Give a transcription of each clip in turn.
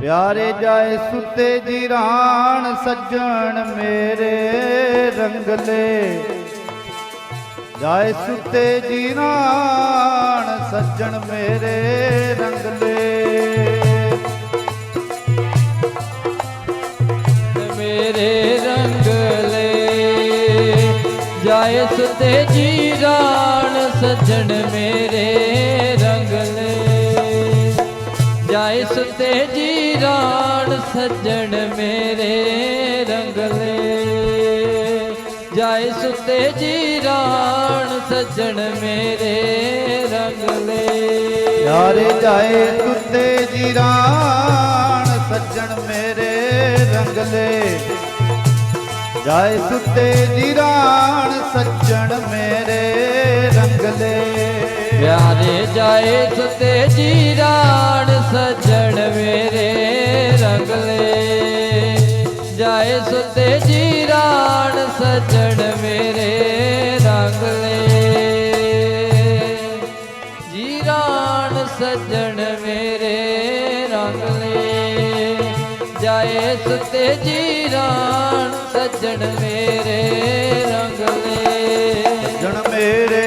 ਪਿਆਰੇ ਜਾਏ ਸੁਤੇ ਜੀਰਾਨ, ਸੱਜਣ ਮੇਰੇ ਰੰਗਲੇ। ਜਾਏ ਸੁੱਤੇ ਜੀ ਜੀਰਾਨ, ਸੱਜਣ ਮੇਰੇ ਰੰਗਲੇ। ਮੇਰੇ ਰੰਗਲੇ। ਜਾਏ ਸੁਤੇ ਜੀਰਾਨ, ਸੱਜਣ ਮੇਰੇ ਜਾਏ ਸੁਤੇ ਜੀਰਾਨ ਸੱਜਣ ਮੇਰੇ ਰੰਗਲੇ ਜਾਏ ਸੁਤੇ ਜੀਰਾਨ ਸੱਜਣ ਮੇਰੇ ਰੰਗਲੇ ਪਿਆਰੇ ਜਾਏ ਸੁਤੇ ਜੀਰਾਨ ਸੱਜਣ ਮੇਰੇ ਰੰਗਲੇ ਜਾਏ ਸੁਤੇ ਜੀਰਾਨ ਸੱਜਣ ਮੇਰੇ ਰੰਗਲੇ ਪਿਆਰੇ ਜਾਏ ਸੁਤੇ ਜੀਰਾਨ ਜਾਏ ਸੁਤੇ ਜੀਰਾਨ ਸੱਜਣ ਮੇਰੇ ਰੰਗਲੇ ਜੀਰਾਨ ਸੱਜਣ ਮੇਰੇ ਰੰਗਲੇ ਜਾਏ ਸੁਤੇ ਜੀਰਾਨ ਸੱਜਣ ਮੇਰੇ ਰੰਗਲੇ ਸੱਜਣ ਮੇਰੇ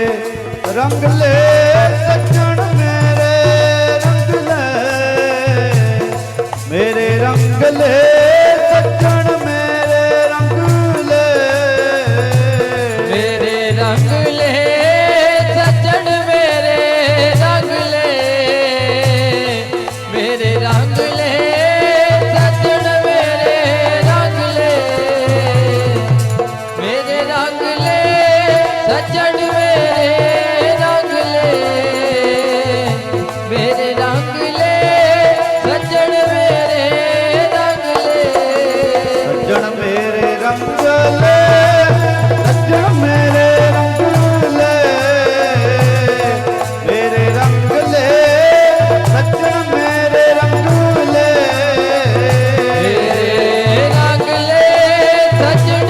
ਰੰਗਲੇ ਸੱਜਣ ਮੇਰੇ ਰੰਗਲੇ ਮੇਰੇ ਰੰਗਲੇ ਸੱਜਣ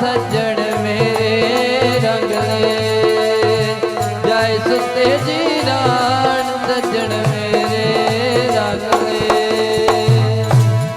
ਸੱਜਣ ਮੇਰੇ ਰੰਗ ਰੰਗਲੇ ਜਾਏ ਸੁਤੇ ਜੀਰਾਨ ਸੱਜਣ ਮੇਰੇ